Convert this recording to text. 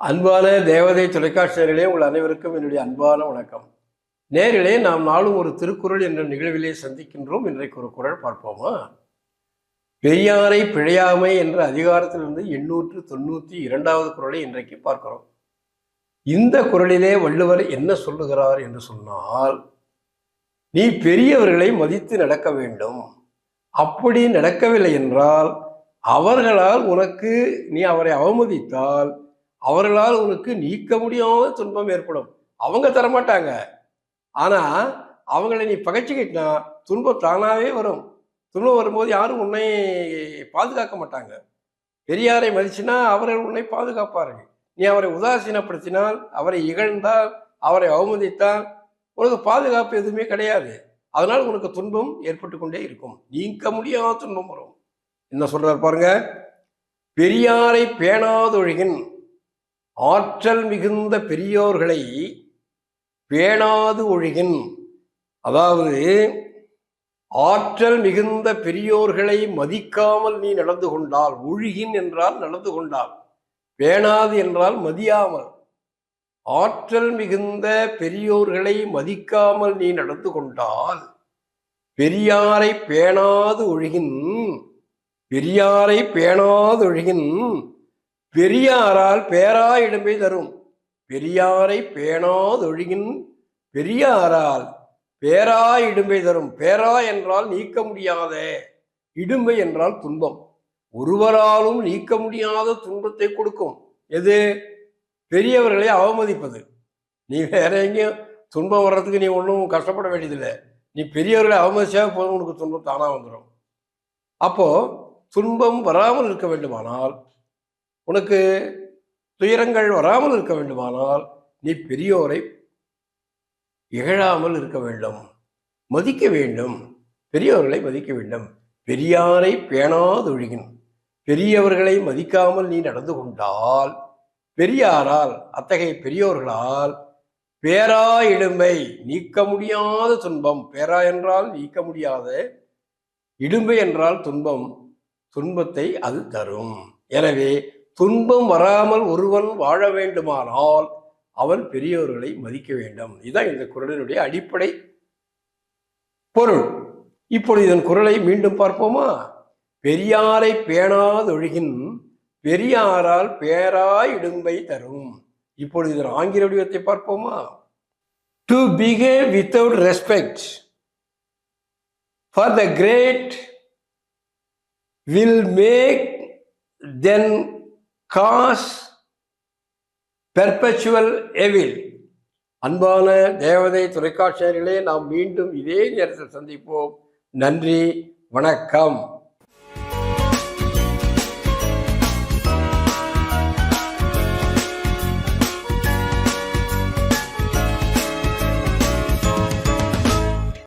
அன்பான தேவதை தொலைக்காட்சியர்களே உங்கள் அனைவருக்கும் என்னுடைய அன்பான வணக்கம். நேரிலே நாம் நாளும் ஒரு திருக்குறள் என்ற நிகழ்விலே சந்திக்கின்றோம். இன்றைக்கு ஒரு குரல் பார்ப்போமா? பெரியாரை பிழையாமை என்ற அதிகாரத்திலிருந்து எண்ணூற்று தொண்ணூற்றி இரண்டாவது குரலை இன்றைக்கு பார்க்கிறோம். இந்த குறளிலே வள்ளுவர் என்ன சொல்லுகிறார் என்று சொன்னால் நீ பெரியவர்களை மதித்து நடக்க வேண்டும். அப்படி நடக்கவில்லை என்றால் அவர்களால் உனக்கு நீ அவரை அவமதித்தால் அவர்களால் உனக்கு நீக்க முடியாத துன்பம் ஏற்படும். அவங்க தரமாட்டாங்க. ஆனா அவங்களை நீ பகைச்சிக்கிட்டா துன்பம் தானாவே வரும். துன்பம் வரும்போது யாரும் உன்னை பாதுகாக்க மாட்டாங்க. பெரியாரை மதிச்சினா அவர்கள் உன்னை பாதுகாப்பார்கள். நீ அவரை உதாசீனப்படுத்தினால் அவரை இகழ்ந்தால் அவரை அவமதித்தால் உனக்கு பாதுகாப்பு எதுவுமே கிடையாது. அதனால் உனக்கு துன்பம் ஏற்பட்டு கொண்டே இருக்கும். நீக்க முடியாத துன்பம் வரும். என்ன சொல்றாரு பாருங்க? பெரியாரை பேணாதொழுகின் ஆற்றல் மிகுந்த பெரியோர்களை பேணாது ஒழுகின். அதாவது ஆற்றல் மிகுந்த பெரியோர்களை மதிக்காமல் நீ நடந்து கொண்டால் ஒழுகின் என்றால் நடந்து கொண்டால் பேணாது என்றால் மதியாமல். ஆற்றல் மிகுந்த பெரியோர்களை மதிக்காமல் நீ நடந்து கொண்டால் பெரியாரை பேணாது ஒழுகின். பெரியாரை பேணாது ஒழுகின். பெரியாரால் பேரா இடமே தரும். பெரியாரை பேணாதொழுகின் பெரியாரால் பேரா இடும்பை தரும். பேரா என்றால் நீக்க முடியாத இடும்பை என்றால் துன்பம். ஒருவராலும் நீக்க முடியாத துன்பத்தை கொடுக்கும். எது? பெரியவர்களை அவமதிப்பது. நீ வேற எங்கேயும் துன்பம் வர்றதுக்கு நீ ஒன்றும் கஷ்டப்பட வேண்டியதில்லை. நீ பெரியவர்களை அவமதிச்சா போதும் உனக்கு துன்பம் தானா வந்துடும் அப்போ துன்பம் வராமல் இருக்க வேண்டுமானால் உனக்கு துயரங்கள் வராமல் இருக்க வேண்டுமானால் நீ பெரியோரை இகழாமல் இருக்க வேண்டும். மதிக்க வேண்டும். பெரியோர்களை மதிக்க வேண்டும். பெரியாரை பேணாதொழுகின் பெரியவர்களை மதிக்காமல் நீ நடந்து கொண்டால் பெரியாரால் அத்தகைய பெரியோர்களால் பேரா இடும்பை நீக்க முடியாத துன்பம் பேரா என்றால் நீக்க முடியாத இடும்பை என்றால் துன்பம் துன்பத்தை அது தரும். எனவே துன்பம் வராமல் ஒருவன் வாழ வேண்டுமானால் அவன் பெரியோர்களை மதிக்க வேண்டும். இதுதான் இந்த குரலினுடைய அடிப்படை பொருள். இப்பொழுது இதன் குரலை மீண்டும் பார்ப்போமா? பெரியாரை பேணாதொழுகின் பெரியாரால் பேராய் இடும்பை தரும். இப்பொழுது இதன் ஆங்கில வடிவத்தை பார்ப்போமா? To behave without respect for the great will make then cause perpetual evil. அன்பான தேவதை தொலைக்காட்சியர்களே நாம் மீண்டும் இதே நேரத்தில் சந்திப்போம். நன்றி வணக்கம்.